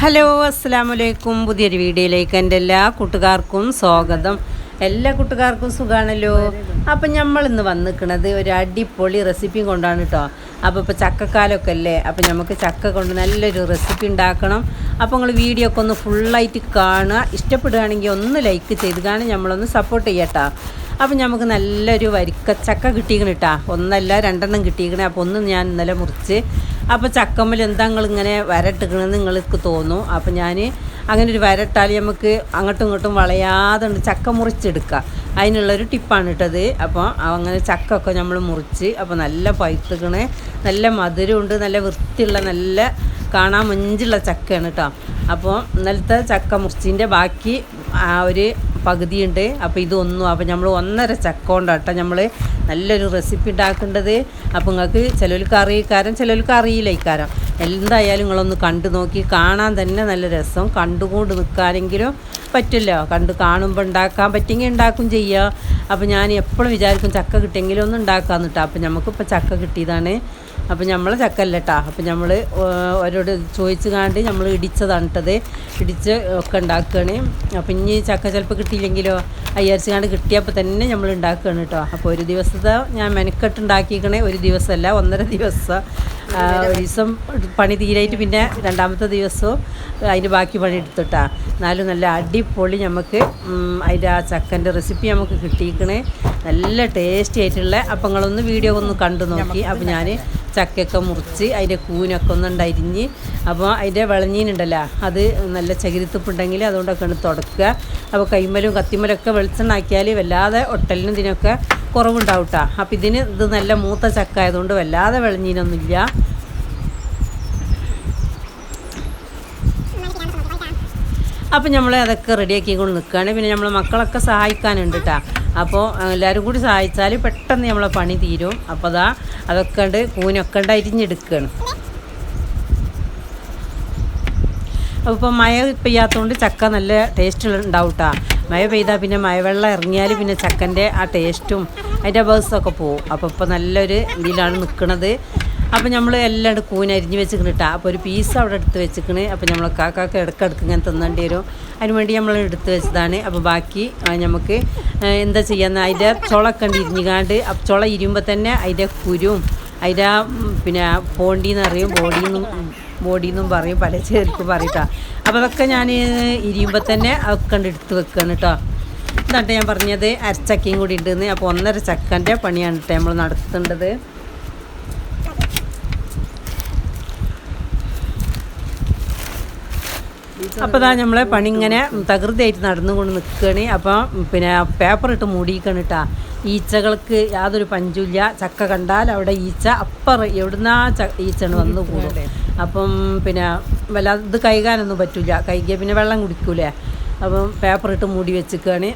Hello അസ്സാം വലൈക്കും പുതിയൊരു വീഡിയോയിലേക്ക് എന്റെ എല്ലാ കൂട്ടുകാർക്കും സ്വാഗതം. എല്ലാ കൂട്ടുകാർക്കും സുഖമാണല്ലോ അപ്പം നമ്മൾ ഇന്ന് വന്നിക്കണത് ഒരു അടിപൊളി റെസിപ്പി കൊണ്ടാണ് കേട്ടോ അപ്പോൾ ഇപ്പോൾ ചക്കക്കാലമൊക്കെ അല്ലേ? അപ്പം നമുക്ക് ചക്ക കൊണ്ട് നല്ലൊരു റെസിപ്പി ഉണ്ടാക്കണം. അപ്പോൾ നിങ്ങൾ വീഡിയോ ഒക്കെ ഒന്ന് ഫുള്ളായിട്ട് കാണുക. ഇഷ്ടപ്പെടുകയാണെങ്കിൽ ഒന്ന് ലൈക്ക് ചെയ്ത് കാണുക. നമ്മളൊന്ന് സപ്പോർട്ട് ചെയ്യട്ടോ അപ്പം നമുക്ക് നല്ലൊരു വരിക്കച്ചക്ക കിട്ടിയിരിക്കണം കേട്ടോ ഒന്നല്ല രണ്ടെണ്ണം കിട്ടിയിരിക്കണേ. അപ്പോൾ ഒന്ന് ഞാൻ ഇന്നലെ മുറിച്ച് അപ്പോൾ ചക്കമ്മൽ എന്താ നിങ്ങളിങ്ങനെ വരട്ടിക്കണമെന്ന് നിങ്ങൾക്ക് തോന്നും. അപ്പോൾ ഞാൻ അങ്ങനെ ഒരു വരട്ടാൽ നമുക്ക് അങ്ങോട്ടും ഇങ്ങോട്ടും വളയാതെ ഉണ്ട് ചക്ക മുറിച്ചെടുക്കുക അതിനുള്ളൊരു ടിപ്പാണ് ഇട്ടത് അപ്പോൾ അങ്ങനെ ചക്ക ഒക്കെ നമ്മൾ മുറിച്ച് അപ്പോൾ നല്ല പഴുത്തുക്കണേ നല്ല മധുരമുണ്ട് നല്ല വൃത്തിയുള്ള നല്ല കാണാൻ മഞ്ചുള്ള ചക്കയാണ് കേട്ടോ അപ്പോൾ ഇന്നലത്തെ ചക്ക മുറിച്ചിന്റെ ബാക്കി ആ ഒരു പകുതിയുണ്ട്. അപ്പോൾ ഇതൊന്നും അപ്പോൾ നമ്മൾ ഒന്നര ചക്ക കൊണ്ടാട്ടോ നമ്മൾ നല്ലൊരു റെസിപ്പി ഉണ്ടാക്കേണ്ടത് അപ്പോൾ നിങ്ങൾക്ക് ചിലർക്ക് അറിയിക്കാരം ചിലർക്ക് അറിയില്ല ഇക്കാരം എന്തായാലും നിങ്ങളൊന്ന് കണ്ടു നോക്കി. കാണാൻ തന്നെ നല്ല രസം. കണ്ടുകൊണ്ട് നിൽക്കാനെങ്കിലും പറ്റില്ലോ. കണ്ട് കാണുമ്പോൾ ഉണ്ടാക്കാൻ പറ്റുമെങ്കിൽ ഉണ്ടാക്കും ചെയ്യുക അപ്പോൾ ഞാൻ എപ്പോഴും വിചാരിക്കും ചക്ക കിട്ടിയെങ്കിലും ഒന്ന് ഉണ്ടാക്കാമെന്ന് കേട്ടോ അപ്പോൾ നമുക്കിപ്പോൾ ചക്ക കിട്ടിയതാണ്. അപ്പോൾ നമ്മൾ ചക്കല്ല കേട്ടോ അപ്പോൾ നമ്മൾ ഓരോട് ചോദിച്ച് കാണ്ട് നമ്മൾ ഇടിച്ചതാണ് കേട്ടത് ഇടിച്ച് ഒക്കെ ഉണ്ടാക്കുകയാണ് അപ്പോൾ ഇനി ചക്ക ചിലപ്പോൾ കിട്ടിയില്ലെങ്കിലോ അയ്യരച്ച് കാണ്ട് കിട്ടിയപ്പോൾ തന്നെ നമ്മൾ ഉണ്ടാക്കുകയാണ് കേട്ടോ അപ്പോൾ ഒരു ദിവസത്തെ ഞാൻ മെനക്കെട്ട് ഉണ്ടാക്കിക്കണേ. ഒരു ദിവസമല്ല ഒന്നര ദിവസം ഒരു ദിവസം പണി തീരായിട്ട് പിന്നെ രണ്ടാമത്തെ ദിവസവും അതിന്റെ ബാക്കി പണി എടുത്തിട്ടാ. എന്നാലും നല്ല അടിപൊളി നമുക്ക് അതിന്റെ ആ ചക്കന്റെ റെസിപ്പി നമുക്ക് കിട്ടിയിരിക്കണേ. നല്ല ടേസ്റ്റി ആയിട്ടുള്ള അപ്പം നിങ്ങളൊന്ന് വീഡിയോ ഒന്ന് കണ്ടു നോക്കി. അപ്പം ഞാൻ ചക്കയൊക്കെ മുറിച്ച് അതിന്റെ കൂനൊക്കെ ഒന്ന് അരിഞ്ഞ് അപ്പോൾ അതിന്റെ വിളഞ്ഞീനുണ്ടല്ലോ അത് നല്ല ചകിരിത്തുപ്പുണ്ടെങ്കിൽ അതുകൊണ്ടൊക്കെ ഒന്ന് തുടക്കുക. അപ്പോൾ കൈമലും കത്തിമലൊക്കെ വെളിച്ചെണ്ണ ആക്കിയാൽ വല്ലാതെ ഒട്ടലിനും ഇതിനൊക്കെ കുറവുണ്ടാവും കേട്ടോ അപ്പം ഇതിന് ഇത് നല്ല മൂത്ത ചക്ക ആയതുകൊണ്ട് വല്ലാതെ വിളഞ്ഞീനൊന്നുമില്ല. അപ്പം നമ്മൾ അതൊക്കെ റെഡിയാക്കി കൊണ്ട് നിൽക്കുകയാണ് പിന്നെ നമ്മളെ മക്കളൊക്കെ സഹായിക്കാനുണ്ട് കേട്ടോ അപ്പോൾ എല്ലാവരും കൂടി സഹായിച്ചാൽ പെട്ടെന്ന് നമ്മളെ പണി തീരും. അപ്പോൾ അതാ അതൊക്കെ ഉണ്ട് കൂനൊക്കെ ഉണ്ട് അരിഞ്ഞെടുക്കുകയാണ് അപ്പോൾ മഴ പെയ്യാത്തതുകൊണ്ട് ചക്ക നല്ല ടേസ്റ്റ് ഉണ്ടാവും കേട്ടോ മഴ പെയ്താൽ പിന്നെ മഴവെള്ളം ഇറങ്ങിയാൽ പിന്നെ ചക്കന്റെ ആ ടേസ്റ്റും അതിന്റെ ബേഴ്സൊക്കെ പോവും. അപ്പോൾ ഇപ്പോൾ നല്ലൊരു ഇതിലാണ് നിൽക്കുന്നത് അപ്പോൾ നമ്മൾ എല്ലാം കൂനരിഞ്ഞ് കേട്ടോ അപ്പോൾ ഒരു പീസ് അവിടെ എടുത്ത് വെച്ചിക്കണ്. അപ്പോൾ നമ്മൾ കാക്കാക്ക് ഇടക്കിടക്ക് ഇങ്ങനെ തിന്നേണ്ടി വരും. അതിന് വേണ്ടി നമ്മൾ എടുത്ത് വെച്ചതാണ്. അപ്പോൾ ബാക്കി നമുക്ക് എന്താ ചെയ്യാന്ന് അതിന്റെ ചുളക്കണ്ട് ഇരിഞ്ഞുകാണ്ട് ചുള ഇരിയുമ്പോൾ തന്നെ അതിന്റെ കുരും അതിന്റെ ആ, പിന്നെ പോണ്ടിന്ന് അറിയും ബോഡിന്നും ബോഡി എന്നും പറയും പല ചേർക്ക് പറയട്ടോ അപ്പോൾ അതൊക്കെ ഞാൻ ഇരിയുമ്പോൾ തന്നെ അതൊക്കെ എടുത്ത് വെക്കുകയാണ് കേട്ടോ എന്നിട്ട് ഞാൻ പറഞ്ഞത്. അരച്ചക്കയും കൂടി ഉണ്ടെന്ന് അപ്പോൾ ഒന്നര ചക്കന്റെ പണിയാണ് കേട്ടോ നമ്മൾ നടത്തേണ്ടത്. അപ്പോൾ ഇതാ നമ്മളെ പണി ഇങ്ങനെ തകൃതിയായിട്ട് നടന്നുകൊണ്ട് നിൽക്കുകയാണ് അപ്പം പിന്നെ പേപ്പർ ഇട്ട് മൂടിയിക്കണം കേട്ടാ ഈച്ചകൾക്ക് യാതൊരു പഞ്ചുമില്ല. ചക്ക കണ്ടാൽ അവിടെ ഈച്ച അപ്പർ എവിടുന്നാ ച ഈച്ചണ് വന്നു കൂടും. അപ്പം പിന്നെ വല്ലാതെ ഇത് കൈകാനൊന്നും പറ്റില്ല കൈകിയ പിന്നെ വെള്ളം കുടിക്കൂലേ. അപ്പം പേപ്പർ ഇട്ട് മൂടി വെച്ചിക്കുകയാണ്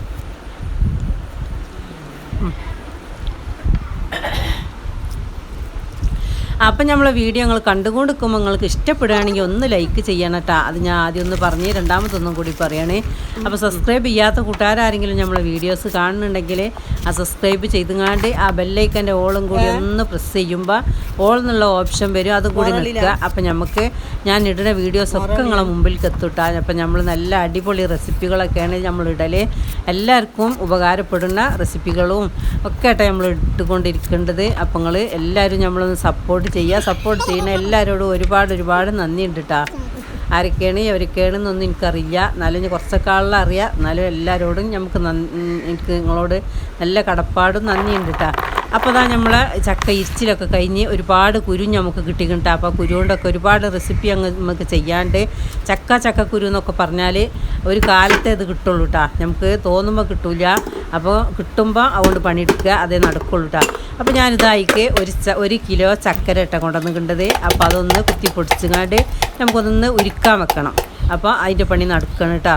അപ്പം നമ്മളെ വീഡിയോ നിങ്ങൾ കണ്ടുകൊണ്ട് നിൽക്കുമ്പോൾ നിങ്ങൾക്ക് ഇഷ്ടപ്പെടുകയാണെങ്കിൽ ഒന്ന് ലൈക്ക് ചെയ്യണം കേട്ടോ. അത് ഞാൻ ആദ്യം ഒന്ന് പറഞ്ഞ് രണ്ടാമതൊന്നും കൂടി പറയണേ. അപ്പോൾ സബ്സ്ക്രൈബ് ചെയ്യാത്ത കൂട്ടുകാരെങ്കിലും നമ്മളെ വീഡിയോസ് കാണുന്നുണ്ടെങ്കിൽ ആ സബ്സ്ക്രൈബ് ചെയ്തുങ്ങാണ്ട് ആ ബെല്ലൈക്കന്റെ ഓളും കൂടി ഒന്ന് പ്രസ് ചെയ്യുമ്പോൾ ഓൾ എന്നുള്ള ഓപ്ഷൻ വരും. അതും കൂടി നിൽക്കുക. അപ്പം നമുക്ക് ഞാൻ ഇടുന്ന വീഡിയോസൊക്കെ നിങ്ങളെ മുമ്പിൽ എത്തുട്ടാ അപ്പം നമ്മൾ നല്ല അടിപൊളി റെസിപ്പികളൊക്കെയാണ് നമ്മൾ ഇടൽ എല്ലാവർക്കും ഉപകാരപ്പെടുന്ന റെസിപ്പികളും ഒക്കെ ആയിട്ട് നമ്മൾ ഇട്ടുകൊണ്ടിരിക്കേണ്ടത്. അപ്പം നിങ്ങൾ എല്ലാവരും നമ്മളൊന്ന് സപ്പോർട്ട് ചെയ്യുക സപ്പോർട്ട് ചെയ്യുന്ന എല്ലാവരോടും ഒരുപാട് ഒരുപാട് നന്ദിയുണ്ട് കേട്ടോ ആരൊക്കെയാണ് എവരൊക്കെയാണെന്നൊന്നും എനിക്കറിയില്ല. എന്നാലും കുറച്ചൊക്കെ ആളെ അറിയാം. എന്നാലും എല്ലാവരോടും നമുക്ക് നന്ദി എനിക്ക് നിങ്ങളോട് നല്ല കടപ്പാടും നന്ദിയുണ്ട് കേട്ടോ അപ്പോൾ അതാ നമ്മളെ ചക്ക ഇരിച്ചിലൊക്കെ കഴിഞ്ഞ് ഒരുപാട് കുരു നമുക്ക് കിട്ടിക്കിട്ടാ അപ്പോൾ കുരു കൊണ്ടൊക്കെ ഒരുപാട് റെസിപ്പി അങ്ങ് നമുക്ക് ചെയ്യാണ്ട് ചക്ക ചക്ക കുരു എന്നൊക്കെ പറഞ്ഞാൽ ഒരു കാലത്തെ അത് കിട്ടുള്ളൂ കേട്ടോ നമുക്ക് തോന്നുമ്പോൾ കിട്ടില്ല അപ്പോൾ കിട്ടുമ്പോൾ അതുകൊണ്ട് പണിയെടുക്കുക അതേ നടക്കുള്ളൂ കേട്ടോ അപ്പോൾ ഞാനിതായിക്ക് ഒരു ച ഒരു കിലോ ചക്കര ഇട്ട കൊണ്ടുവന്നിട്ടുണ്ടത് അപ്പോൾ അതൊന്ന് കുത്തി പൊടിച്ചുങ്ങാണ്ട് നമുക്കൊന്ന് ഉരുക്കാൻ വെക്കണം. അപ്പോൾ അതിന്റെ പണി നടക്കണം കേട്ടോ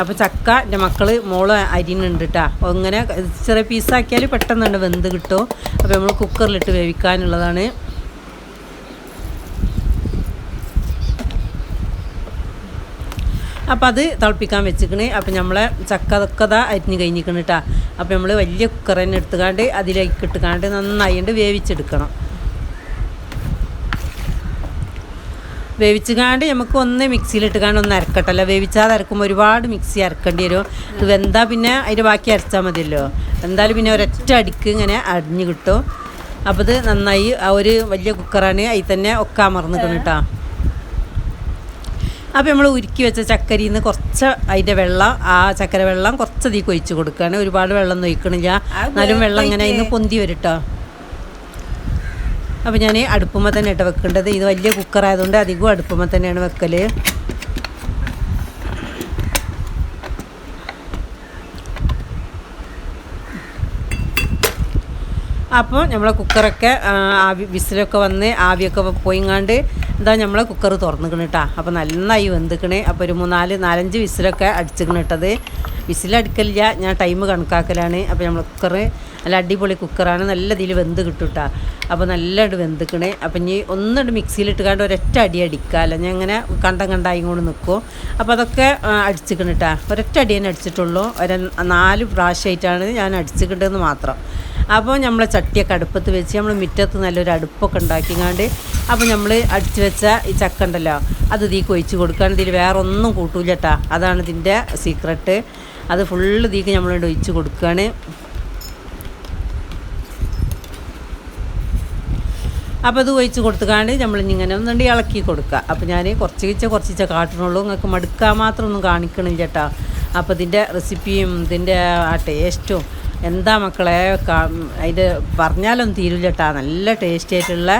അപ്പോൾ ചക്ക എന്റെ മക്കൾ മോൾ അരിയുന്നുണ്ട് കേട്ടോ അങ്ങനെ ചെറിയ പീസാക്കിയാൽ പെട്ടെന്ന് തന്നെ വെന്ത് കിട്ടും. അപ്പോൾ നമ്മൾ കുക്കറിലിട്ട് വേവിക്കാനുള്ളതാണ്. അപ്പോൾ അത് തിളപ്പിക്കാൻ വെച്ചിക്കണ് അപ്പോൾ നമ്മളെ ചക്ക അതൊക്കെ അതാ അരിഞ്ഞ് കഴിഞ്ഞിരിക്കണം കേട്ടോ അപ്പോൾ നമ്മൾ വലിയ കുക്കർ തന്നെ എടുത്തുകാണ്ട് അതിലേക്ക് ഇട്ടുകാണ്ട് നന്നായിട്ട് വേവിച്ചെടുക്കണം. വേവിച്ചുകാണ്ട് നമുക്ക് ഒന്ന് മിക്സിയിലിട്ടുകാണ്ട് ഒന്ന് അരക്കട്ടല്ലോ വേവിച്ചാതെ അരക്കുമ്പോൾ ഒരുപാട് മിക്സി അരക്കേണ്ടി വരും. ഇത് വെന്താ പിന്നെ അതിന്റെ ബാക്കി അരച്ചാൽ മതിയല്ലോ. എന്തായാലും പിന്നെ ഒരൊറ്റ അടിക്ക് ഇങ്ങനെ അടിഞ്ഞ് കിട്ടും. അപ്പോൾ ഇത് നന്നായി ആ ഒരു വലിയ കുക്കറാണ് അതിൽ തന്നെ ഒക്കെ അമർന്നിക്കണം കേട്ടോ അപ്പോൾ നമ്മൾ ഉരുക്കി വെച്ച ചക്കരിയിൽ നിന്ന് കുറച്ച് അതിന്റെ വെള്ളം ആ ചക്കര വെള്ളം കുറച്ച് അതിൽ കൊഴിച്ച് കൊടുക്കുകയാണ് ഒരുപാട് വെള്ളം ഒന്നും ഒഴിക്കണില്ല എന്നാലും വെള്ളം ഇങ്ങനെ അതിന് പൊന്തി വരട്ടോ. അപ്പോൾ ഞാൻ അടുപ്പുമ്പോൾ തന്നെ ഇട്ട് വെക്കേണ്ടത്. ഇത് വലിയ കുക്കറായതുകൊണ്ട് അധികവും അടുപ്പുമ്പോൾ തന്നെയാണ് വെക്കൽ അപ്പോൾ നമ്മളെ കുക്കറൊക്കെ ആവി വിസിലൊക്കെ വന്ന് ആവിയൊക്കെ പോയിങ്ങാണ്ട് എന്താ നമ്മളെ കുക്കർ തുറന്നിക്കണ് കേട്ടോ അപ്പോൾ നന്നായി വെന്തിക്കണേ. അപ്പോൾ ഒരു മൂന്നാൽ നാലഞ്ച് വിസിലൊക്കെ അടിച്ചിക്കണ് ഇട്ടത് വിസിലടിക്കലില്ല ഞാൻ ടൈം കണക്കാക്കലാണ്. അപ്പോൾ നമ്മൾ കുക്കർ നല്ല അടിപൊളി കുക്കറാണ് നല്ല ഇതിൽ വെന്ത് കിട്ടുട്ടാ കേട്ടോ അപ്പോൾ നല്ലതായിട്ട് വെന്തിക്കണേ. അപ്പം ഇനി ഒന്നിട്ട് മിക്സിയിലിട്ടുകാണ്ട് ഒരൊറ്റ അടി അടിക്കാമല്ല ഞാൻ ഇങ്ങനെ കണ്ടം കണ്ടായി കൊണ്ട് നിൽക്കും അപ്പോൾ അതൊക്കെ അടിച്ചിക്കണിട്ടാ ഒരൊറ്റ അടി തന്നെ അടിച്ചിട്ടുള്ളൂ. ഒരു നാല് പ്രാവശ്യമായിട്ടാണ് ഞാൻ അടിച്ചിട്ടുണ്ടെന്ന് മാത്രം. അപ്പോൾ നമ്മൾ ചട്ടിയൊക്കെ അടുപ്പത്ത് വെച്ച് നമ്മൾ മുറ്റത്ത് നല്ലൊരു അടുപ്പൊക്കെ ഉണ്ടാക്കിങ്ങാണ്ട് അപ്പോൾ നമ്മൾ അടിച്ചു വെച്ച ഈ ചക്ക ഉണ്ടല്ലോ അത് തീ കൊഴിച്ച് കൊടുക്കാൻ ഇതിൽ വേറെ ഒന്നും കൂട്ടൂല കേട്ടാ അതാണ് ഇതിന്റെ സീക്രട്ട് അത് ഫുള്ള് തീക്ക് നമ്മൾ ഒഴിച്ച് കൊടുക്കുകയാണ് അപ്പോൾ അത് ഒഴിച്ച് കൊടുത്തുകാണ്ട് നമ്മൾ ഇങ്ങനെ ഒന്നുണ്ട് ഇളക്കി കൊടുക്കുക അപ്പോൾ ഞാൻ കുറച്ച് കിച്ച കുറച്ച് കാട്ടണുള്ളൂ നിങ്ങൾക്ക് മടുക്കാൻ മാത്രം ഒന്നും കാണിക്കണില്ല കേട്ടോ അപ്പോൾ ഇതിന്റെ റെസിപ്പിയും ഇതിന്റെ ആ ടേസ്റ്റും എന്താ മക്കളെ ഇത് അതിന്റെ പറഞ്ഞാലൊന്നും തീരില്ല കേട്ടോ നല്ല ടേസ്റ്റി ആയിട്ടുള്ള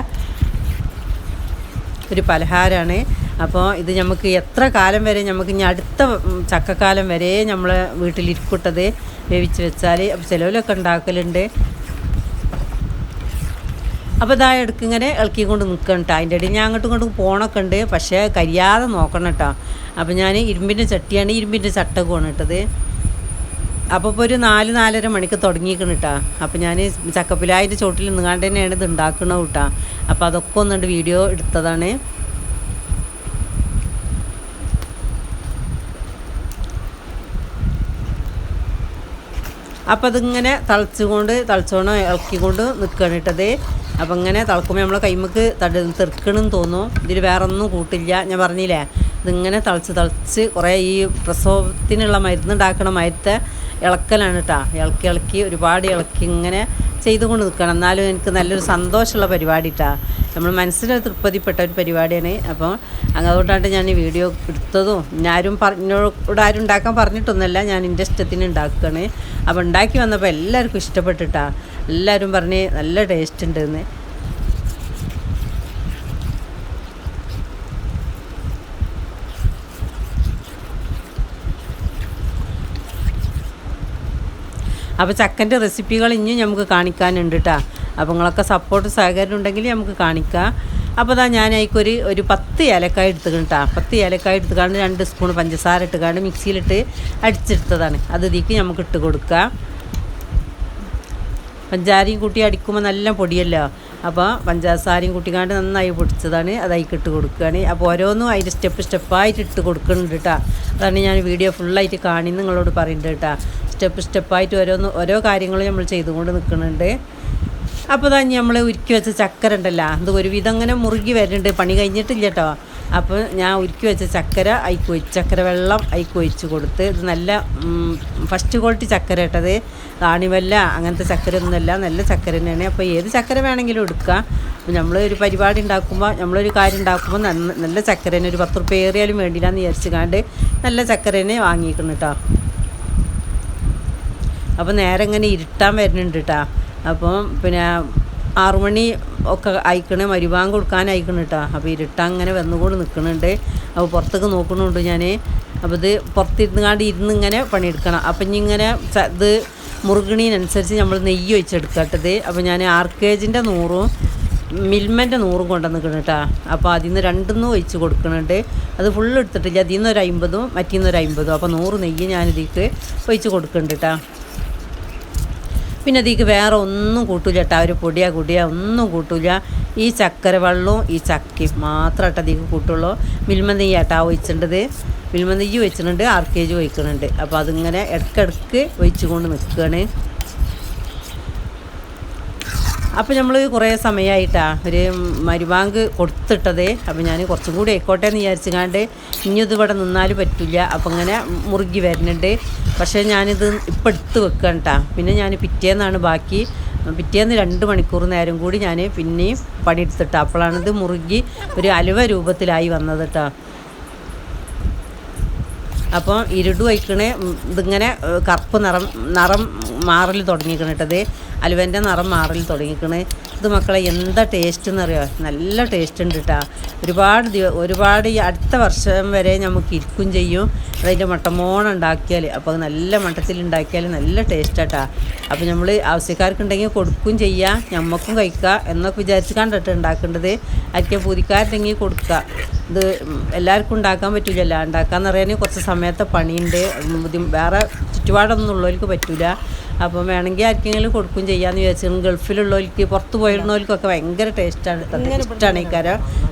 ഒരു പലഹാരമാണ് അപ്പോൾ ഇത് നമുക്ക് എത്ര കാലം വരെ നമുക്ക് ഇനി അടുത്ത ചക്കക്കാലം വരെ നമ്മൾ വീട്ടിലിരിക്കട്ടത് വേവിച്ച് വെച്ചാൽ അപ്പോൾ ചിലവിലൊക്കെ ഉണ്ടാക്കലുണ്ട്. അപ്പോൾ ഇതാ എടുക്കിങ്ങനെ ഇങ്ങനെ ഇളക്കിക്കൊണ്ട് നിൽക്കണം കേട്ടോ അതിന്റെ ഇടയിൽ ഞാൻ അങ്ങോട്ടും ഇങ്ങോട്ടും പോകണൊക്കെ ഉണ്ട്. പക്ഷേ കരിയാതെ നോക്കണം കേട്ടോ അപ്പോൾ ഞാൻ ഇരുമ്പിന്റെ ചട്ടിയാണ് ഇരുമ്പിന്റെ ചട്ടകമാണ് ഇട്ടത് അപ്പോൾ ഇപ്പോൾ ഒരു നാല് നാലര മണിക്ക് തുടങ്ങിയിരിക്കണം കേട്ടാ അപ്പോൾ ഞാൻ ചക്കപ്പിലായിന്റെ ചോട്ടിൽ നിന്നുകൊണ്ട് തന്നെയാണ് ഇത് ഉണ്ടാക്കണത് കേട്ടാ അപ്പോൾ അതൊക്കെ ഒന്നുണ്ട് വീഡിയോ എടുത്തതാണ്. അപ്പോൾ അതിങ്ങനെ തളിച്ചുകൊണ്ട് തളച്ചോണം ഇളക്കിക്കൊണ്ട് നിൽക്കുകയാണ് ഇട്ടത് അപ്പം ഇങ്ങനെ തിളക്കുമ്പോൾ നമ്മളെ കൈമക്ക് തട തെറുക്കണമെന്ന് തോന്നും ഇതിൽ വേറെ ഒന്നും കൂട്ടില്ല. ഞാൻ പറഞ്ഞില്ലേ ഇതിങ്ങനെ തളിച്ച് തളിച്ച് കുറേ ഈ പ്രസവത്തിനുള്ള മരുന്ന് ഉണ്ടാക്കണ മരുത്തെ ഇളക്കലാണ് കേട്ടോ ഇളക്കി ഇളക്കി ഒരുപാട് ഇളക്കി ഇങ്ങനെ ചെയ്തുകൊണ്ട് നിൽക്കണം. എന്നാലും എനിക്ക് നല്ലൊരു സന്തോഷമുള്ള പരിപാടി കേട്ടോ നമ്മൾ മനസ്സിന് തൃപ്തിപ്പെട്ട ഒരു പരിപാടിയാണ്. അപ്പോൾ അതുകൊണ്ടാണ് ഞാൻ ഈ വീഡിയോ എടുത്തതും. ഞാനും പറഞ്ഞോട് ആരും ഉണ്ടാക്കാൻ പറഞ്ഞിട്ടൊന്നുമല്ല. ഞാൻ എന്റെ ഇഷ്ടത്തിന് ഉണ്ടാക്കുകയാണ്. അപ്പോൾ ഉണ്ടാക്കി വന്നപ്പോൾ എല്ലാവർക്കും ഇഷ്ടപ്പെട്ടിട്ടാ. എല്ലാവരും പറഞ്ഞ് നല്ല ടേസ്റ്റ് ഉണ്ടെന്ന് അപ്പോൾ ചക്കന്റെ റെസിപ്പികൾ ഇനി നമുക്ക് കാണിക്കാനുണ്ട് കേട്ടോ അപ്പോൾ നിങ്ങളൊക്കെ സപ്പോർട്ട് സഹകരണം ഉണ്ടെങ്കിൽ നമുക്ക് കാണിക്കാം. അപ്പോൾ അതാ ഞാൻ അതിക്കൊരു ഒരു പത്ത് ഏലക്കായ എടുത്തുകണ്ടാ പത്ത് ഏലക്കായ എടുത്തുകൊണ്ട് രണ്ട് സ്പൂൺ പഞ്ചസാര ഇട്ടുകൊണ്ട് മിക്സിയിലിട്ട് അടിച്ചെടുത്തതാണ്. അത് ഇതിക്ക് നമുക്ക് ഇട്ട് കൊടുക്കാം. പഞ്ചാരയും കൂട്ടി അടിക്കുമ്പോൾ നല്ല പൊടിയല്ലോ. അപ്പോൾ പഞ്ചസാരയും കുട്ടിക്കാണ്ട് നന്നായി പൊടിച്ചതാണ്. അതായിക്ക് ഇട്ട് കൊടുക്കുകയാണ് അപ്പോൾ ഓരോന്നും അതിന്റെ സ്റ്റെപ്പ് സ്റ്റെപ്പായിട്ട് ഇട്ട് കൊടുക്കുന്നുണ്ട് കേട്ടോ അതാണ് ഞാൻ വീഡിയോ ഫുള്ളായിട്ട് കാണി നിങ്ങളോട് പറയുന്നുണ്ട് കേട്ടോ സ്റ്റെപ്പ് സ്റ്റെപ്പായിട്ട് ഓരോന്ന് ഓരോ കാര്യങ്ങളും നമ്മൾ ചെയ്തുകൊണ്ട് നിൽക്കുന്നുണ്ട് അപ്പോൾ തന്നെ നമ്മൾ ഉരുക്കി വെച്ച ചക്കരണ്ടല്ല. അത് ഒരുവിധം അങ്ങനെ മുറുകി വരുന്നുണ്ട്. പണി കഴിഞ്ഞിട്ടില്ല കേട്ടോ അപ്പോൾ ഞാൻ ഉരുക്കി വെച്ച ചക്കര അയിക്ക് ഒഴിച്ച് ചക്കര വെള്ളം അയിക്ക് ഒഴിച്ച് കൊടുത്ത് ഇത് നല്ല ഫസ്റ്റ് ക്വാളിറ്റി ചക്കര ഇട്ടത് കാണിവല്ല അങ്ങനത്തെ ചക്കര ഒന്നുമല്ല നല്ല ചക്കര തന്നെയാണ്. അപ്പോൾ ഏത് ചക്കര വേണമെങ്കിലും എടുക്കാം. നമ്മൾ ഒരു പരിപാടി ഉണ്ടാക്കുമ്പോൾ നമ്മളൊരു കാര്യം ഉണ്ടാക്കുമ്പോൾ നല്ല ചക്കര തന്നെ. ഒരു പത്ത് റുപ്യ ഏറിയാലും വേണ്ടിയില്ലാന്ന് വിചാരിച്ചു കണ്ട് നല്ല തന്നെ വാങ്ങിക്കണം കേട്ടോ അപ്പോൾ നേരെ ഇങ്ങനെ ഇരുട്ടാൻ വരുന്നുണ്ട് കേട്ടോ അപ്പം പിന്നെ ആറുമണി ഒക്കെ അയക്കണേ മരുവാൻ കൊടുക്കാൻ അയക്കണം കേട്ടോ അപ്പോൾ ഇരുട്ട അങ്ങനെ വന്നുകൊണ്ട് നിൽക്കുന്നുണ്ട് അപ്പോൾ പുറത്തേക്ക് നോക്കണുണ്ട് ഞാൻ അപ്പോൾ ഇത് പുറത്തിരുന്നുകാണ്ട് ഇരുന്ന് ഇങ്ങനെ പണിയെടുക്കണം. അപ്പം ഇങ്ങനെ ഇത് മുറുകണീനനുസരിച്ച് നമ്മൾ നെയ്യ് വെച്ചെടുക്കട്ടത് അപ്പോൾ ഞാൻ ആർക്കേജിന്റെ നൂറും മിൽമന്റെ നൂറും കൊണ്ടുവന്നിക്കണം കേട്ടോ അപ്പോൾ അതിൽ നിന്ന് രണ്ടും ഒഴിച്ച് കൊടുക്കുന്നുണ്ട് അത് ഫുള്ള് എടുത്തിട്ടില്ല. അതിൽ നിന്ന് ഒരു അമ്പതും മറ്റിൽ ഒരു അമ്പതും. അപ്പോൾ നൂറ് നെയ്യ് ഞാനിതിക്ക് ഒഴിച്ച് കൊടുക്കുന്നുണ്ട് കേട്ടോ പിന്നെ അതിക്ക് വേറെ ഒന്നും കൂട്ടൂല കേട്ടോ ഒരു പൊടിയാ കുടിയാ ഒന്നും കൂട്ടില്ല ഈ ചക്കര വെള്ളവും ഈ ചക്കയും മാത്രമായിട്ട് അതിക്ക് കൂട്ടുള്ളൂ. മിൽമ നെയ്യ ആട്ടാ ഒഴിച്ചിട്ടത്. മിൽമ നെയ്യ് വെച്ചിട്ടുണ്ട് ആർ കെ ജി ഒഴിക്കുന്നുണ്ട് അപ്പോൾ അതിങ്ങനെ ഇടയ്ക്കിടയ്ക്ക് ഒഴിച്ചുകൊണ്ട് നിൽക്കുകയാണ് അപ്പോൾ നമ്മൾ കുറേ സമയമായിട്ടാ ഒരു മരുവാങ്ക് കൊടുത്തിട്ടത്. അപ്പോൾ ഞാൻ കുറച്ചും കൂടി ആയിക്കോട്ടെ എന്ന് വിചാരിച്ചുകാണ്ട് ഇനി ഇത് ഇവിടെ നിന്നാൽ പറ്റില്ല അപ്പോൾ ഇങ്ങനെ മുറുകി വരുന്നുണ്ട്. പക്ഷേ ഞാനിത് ഇപ്പം എടുത്ത് വെക്കണം പിന്നെ ഞാൻ പിറ്റേന്നാണ് ബാക്കി. പിറ്റേന്ന് രണ്ട് മണിക്കൂർ നേരം കൂടി ഞാൻ പിന്നെയും പണിയെടുത്തിട്ടാ. അപ്പോഴാണിത് മുറുകി ഒരു അലുവ രൂപത്തിലായി വന്നത് കേട്ടോ അപ്പോൾ ഇരുട് വയ്ക്കണേ ഇതിങ്ങനെ കറുപ്പ് നിറം നിറം മാറൽ തുടങ്ങിക്കണ കേട്ടത് അലുവന്റെ നിറം മാറിൽ തുടങ്ങിക്കണേ. ഇത് മക്കളെ എന്താ ടേസ്റ്റ് എന്നറിയോ? നല്ല ടേസ്റ്റ് ഉണ്ട് കേട്ടോ ഒരുപാട് ദിവ ഒരുപാട് ഈ അടുത്ത വർഷം വരെ നമുക്ക് ഇരിക്കും ചെയ്യും. അതിന്റെ മട്ടമോണം ഉണ്ടാക്കിയാൽ അപ്പോൾ നല്ല മട്ടത്തിൽ ഉണ്ടാക്കിയാൽ നല്ല ടേസ്റ്റ് ആട്ടാ അപ്പോൾ നമ്മൾ ആവശ്യക്കാർക്കുണ്ടെങ്കിൽ കൊടുക്കും ചെയ്യാം നമുക്കും കഴിക്കുക എന്നൊക്കെ വിചാരിച്ച് കണ്ടിട്ട് ഉണ്ടാക്കേണ്ടത്. അരിക്കാൻ പൂതിക്കാരുണ്ടെങ്കിൽ കൊടുക്കുക ഇത് എല്ലാവർക്കും ഉണ്ടാക്കാൻ പറ്റില്ലല്ലോ ഉണ്ടാക്കാന്ന് പറയാൻ കുറച്ച് സമയത്തെ പണിയുണ്ട്. ബുദ്ധി- വേറെ ചുറ്റുപാടൊന്നും ഉള്ളവർക്ക് പറ്റില്ല അപ്പം വേണമെങ്കിൽ ആർക്കെങ്കിലും കൊടുക്കും ചെയ്യാമെന്ന് വിചാരിച്ചു ഗൾഫിലുള്ളവർക്ക് പുറത്ത് പോയിരുന്നവർക്കൊക്കെ ഭയങ്കര ടേസ്റ്റാണ് ഇഷ്ടമാണ് ഈ കര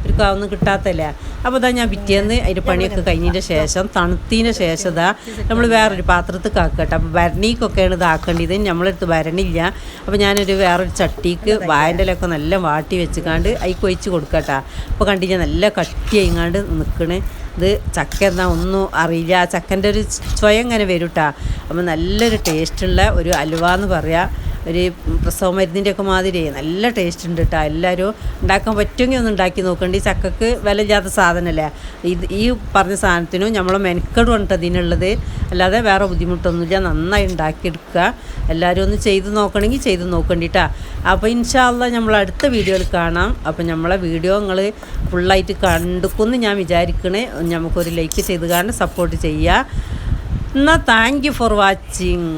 ഒരു ഒന്നും കിട്ടാത്തല്ലേ. അപ്പോൾ ഇതാ ഞാൻ പിറ്റേന്ന് അതിന്റെ പണിയൊക്കെ കഴിഞ്ഞതിന്റെ ശേഷം തണുത്തതിന് ശേഷം ഇതാ നമ്മൾ വേറൊരു പാത്രത്തിൽ കാക്കട്ടെ അപ്പോൾ ഭരണിക്കൊക്കെയാണ് ഇതാക്കേണ്ടത്. നമ്മളെടുത്ത് ഭരണില്ല. അപ്പോൾ ഞാനൊരു വേറൊരു ചട്ടിക്ക് വായന്റെലൊക്കെ നല്ല വാട്ടി വെച്ചുകാണ്ട് അതിൽ കൊഴിച്ച് കൊടുക്കട്ടെ അപ്പോൾ കണ്ടിട്ട് നല്ല കട്ടിയായിങ്ങാണ്ട് നിൽക്കണേ. ഇത് ചക്ക എന്നാൽ ഒന്നും അറിയില്ല. ചക്കന്റെ ഒരു സ്വയം ഇങ്ങനെ വരും കേട്ടോ അപ്പോൾ നല്ലൊരു ടേസ്റ്റുള്ള ഒരു അലുവ എന്ന് പറയാം. ഒരു പ്രസവ മരുന്നിന്റെ ഒക്കെ മാതിരി. നല്ല ടേസ്റ്റ് ഉണ്ട് കേട്ടോ എല്ലാവരും ഉണ്ടാക്കാൻ പറ്റുമെങ്കിൽ ഒന്ന് ഉണ്ടാക്കി നോക്കണ്ട. ഈ ചക്കക്ക് വില ഇല്ലാത്ത സാധനമല്ലേ ഇത് ഈ പറഞ്ഞ സാധനത്തിനും നമ്മൾ മെനക്കെടും ഉണ്ട് അതിനുള്ളത്. അല്ലാതെ വേറെ ബുദ്ധിമുട്ടൊന്നുമില്ല. നന്നായി ഉണ്ടാക്കിയെടുക്കുക. എല്ലാവരും ഒന്ന് ചെയ്ത് നോക്കണമെങ്കിൽ ചെയ്ത് നോക്കണ്ടിട്ടാ അപ്പോൾ ഇൻഷാല്ല നമ്മൾ അടുത്ത വീഡിയോയിൽ കാണാം. അപ്പോൾ നമ്മളെ വീഡിയോ നിങ്ങൾ ഫുള്ളായിട്ട് കണ്ടുക്കുമെന്ന് ഞാൻ വിചാരിക്കണേ. നമുക്കൊരു ലൈക്ക് ചെയ്ത് കാണാൻ സപ്പോർട്ട് ചെയ്യുക. എന്നാൽ താങ്ക് യു ഫോർ വാച്ചിങ്